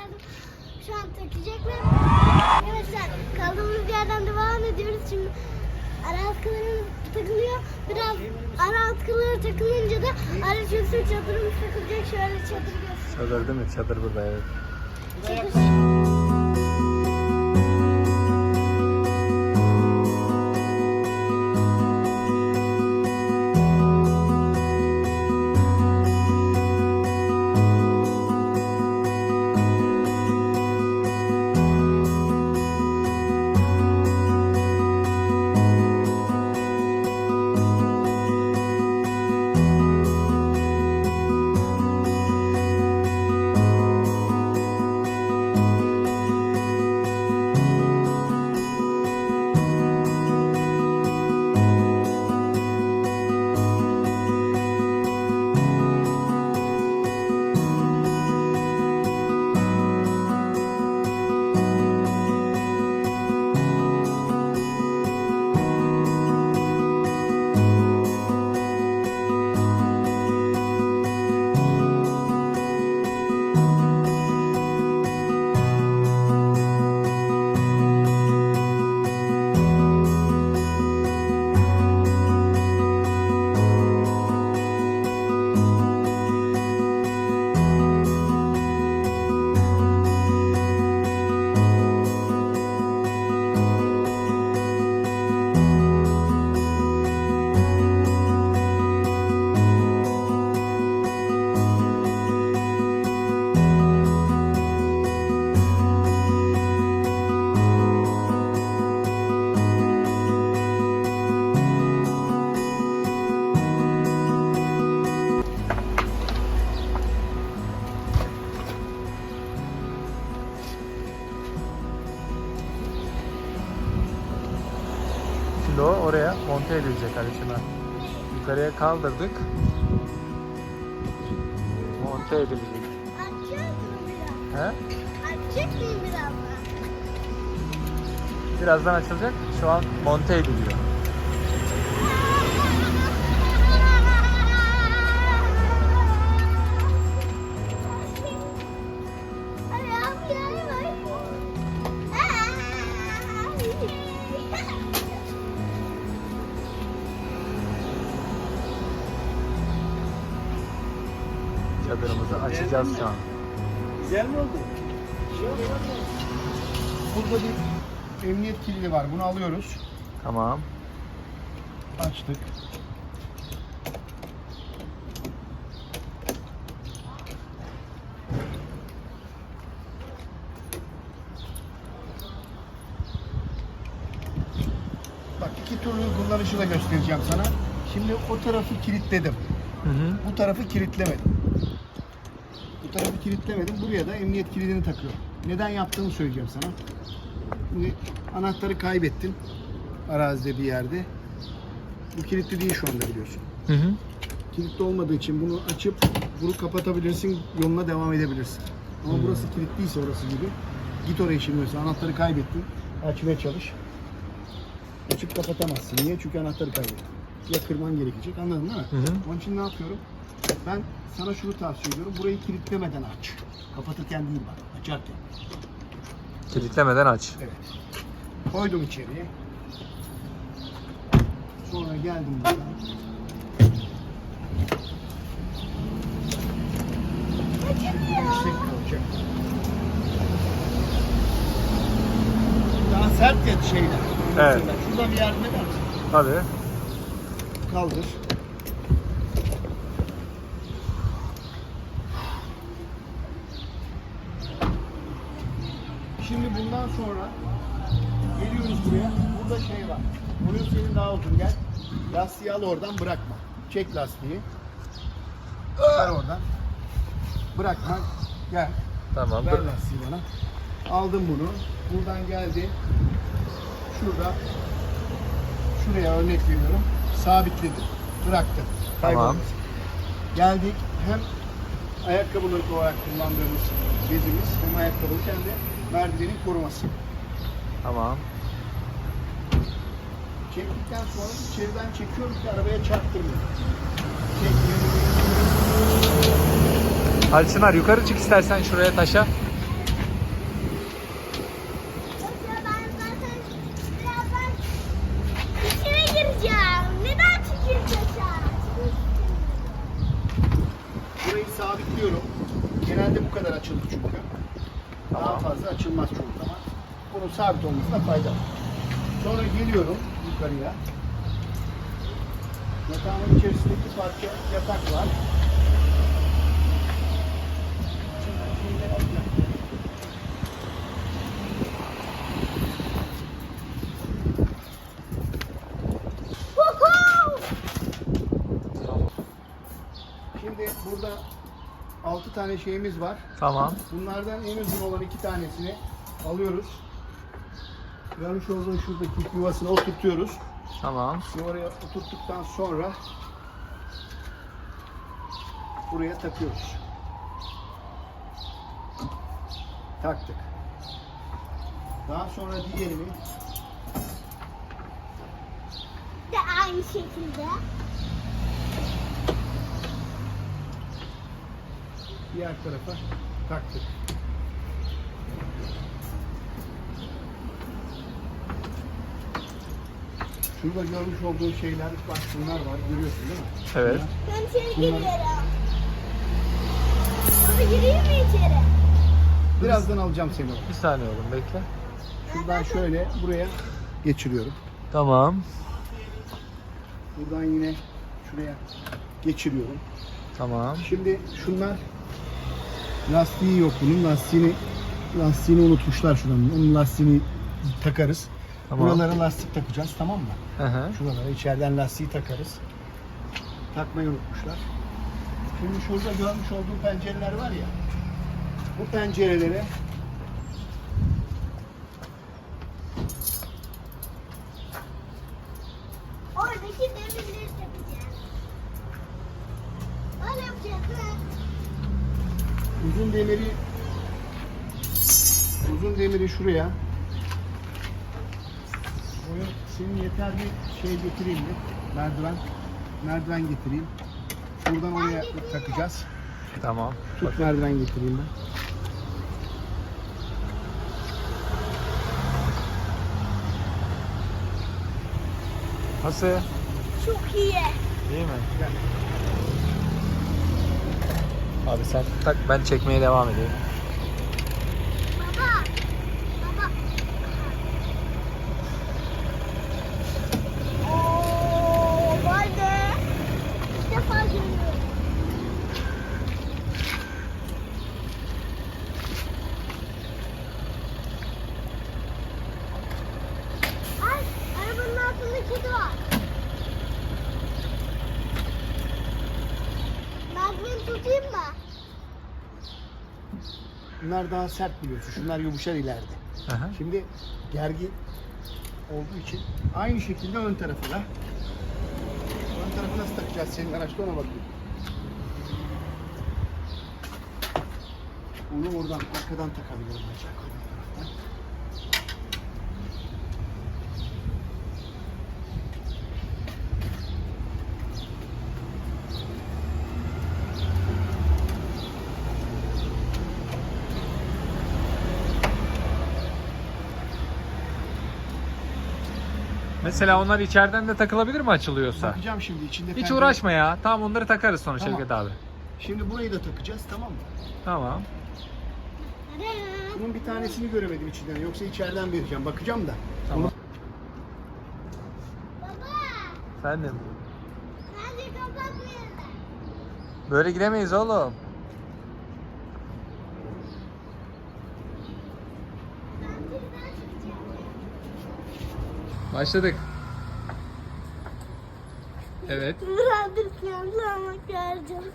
geldim. Şu an takacaklar. Arkadaşlar kaldığımız yerden devam ediyoruz. Şimdi ara atkılarımız takılıyor. Biraz ara atkıları takılınca da ara çözü çadırımız takılacak. Şöyle çadır göstereyim. Çadır değil mi? Çadır burada evet. Şimdi o oraya monte edilecek Alişim'e. Yukarıya kaldırdık. Monte edilecek. Açacak mı biraz? He? Açacak mıyım birazdan? Birazdan açılacak. Şu an monte ediliyor. Çadırımızı açacağız şu an. Güzel mi oldu? Burada bir emniyet kilidi var. Bunu alıyoruz. Tamam. Açtık. Bak iki türlü kullanışı da göstereceğim sana. Şimdi o tarafı kilitledim. Hı hı. Bu tarafı kilitlemedim. Bu tarafı kilitlemedim. Buraya da emniyet kilidini takıyorum. Neden yaptığımı söyleyeceğim sana. Şimdi anahtarı kaybettin. Arazide bir yerde. Bu kilitli değil şu anda biliyorsun. Hı hı. Kilitli olmadığı için bunu açıp bunu kapatabilirsin, yoluna devam edebilirsin. Ama Hmm. burası kilitliyse orası gibi. Git oraya şimdi mesela anahtarı kaybettin. Açmaya çalış. Açıp kapatamazsın. Niye? Çünkü anahtarı kaybettin. Ya kırman gerekecek anladın değil mi? Hı hı. Onun için ne yapıyorum? Ben sana şunu tavsiye ediyorum. Burayı kilitlemeden aç. Kapatırken değil bak. Açarken. Kilitlemeden aç. Evet. Koydum içeriye. Sonra geldim buradan. Yüksek kalacak. Daha sert ya şeyler. Evet. Şuradan bir yardım eder misin? Tabii. Kaldır. Bundan sonra geliyoruz buraya. Burada şey var. Bunun senin daha uzun gel. Lastiği al oradan bırakma. Çek lastiği. Ver oradan. Bırakma. Gel. Tamam. Ver lastiği bana. Aldım bunu. Buradan geldi. Şurada. Şuraya örnek veriyorum. Sabitledim. Bıraktım. Tamam. Geldik. Hem ayakkabılık olarak kullandığımız bezimiz hem ayakkabılık hem de merdivenin koruması. Tamam. Çektikten sonra içeriden çekiyorum ki arabaya çarptırmıyor. Alçınar yukarı çık istersen şuraya taşa. sabitliyorum. Genelde bu kadar açılır çünkü. Daha Tamam. fazla açılmaz çoğu zaman. Bunun sabit olmasına fayda var. Sonra geliyorum yukarıya. Yatağımın içerisinde iki parça yatak var. Şimdi burada 6 tane şeyimiz var. Tamam. Bunlardan en uzun olan iki tanesini alıyoruz. Görmüş olduğun şuradaki yuvasına oturtuyoruz. Tamam. Yuvaya oturttuktan sonra buraya takıyoruz. Taktık. Daha sonra diğerini De aynı şekilde. Diğer tarafa taktık. Şurada görmüş olduğun şeyler bak bunlar var görüyorsun değil mi? Evet. Ben içeri giriyorum. Baba gireyim mi içeri? Birazdan alacağım seni. Bir saniye oğlum bekle. Şuradan şöyle buraya geçiriyorum. Tamam. Buradan yine şuraya geçiriyorum. Tamam. Şimdi şunlar lastiği yok bunun. Lastiğini lastiğini unutmuşlar şuranın. Onun lastiğini takarız. Tamam. Buralara lastik takacağız tamam mı? Hı hı. Şuralara içeriden lastiği takarız. Takmayı unutmuşlar. Şimdi şurada görmüş olduğum pencereler var ya. Bu pencerelere uzun demiri uzun demiri şuraya Oraya senin yeter bir şey getireyim mi? Merdiven. Merdiven getireyim. Buradan oraya takacağız. Tamam. Tut merdiven getireyim ben. Nasıl? Çok iyi. İyi mi? Gel. Abi sen tak ben çekmeye devam edeyim. Baba. Baba. Oo, be. İlk defa görüyorum. Ay, arabanın altında kedi var. Tutayım mı? Bunlar daha sert biliyorsun. Şunlar yumuşar ileride. Hı. Şimdi gergi olduğu için aynı şekilde ön tarafı da. Ön tarafı nasıl takacağız senin araçta ona bakayım. Onu oradan arkadan takabilirim ancak. Mesela onlar içeriden de takılabilir mi açılıyorsa? Bakacağım şimdi içinde. Hiç uğraşma ya. Tamam onları takarız sonra Tamam. Şevket abi. Şimdi burayı da takacağız tamam mı? Tamam. Bunun bir tanesini göremedim içinden. Yoksa içeriden vereceğim. Bakacağım da. Tamam. Baba, Efendim. bence kapatmayalım. Böyle gidemeyiz oğlum. Başladık. Evet. Birazdır planlı ama göreceğim.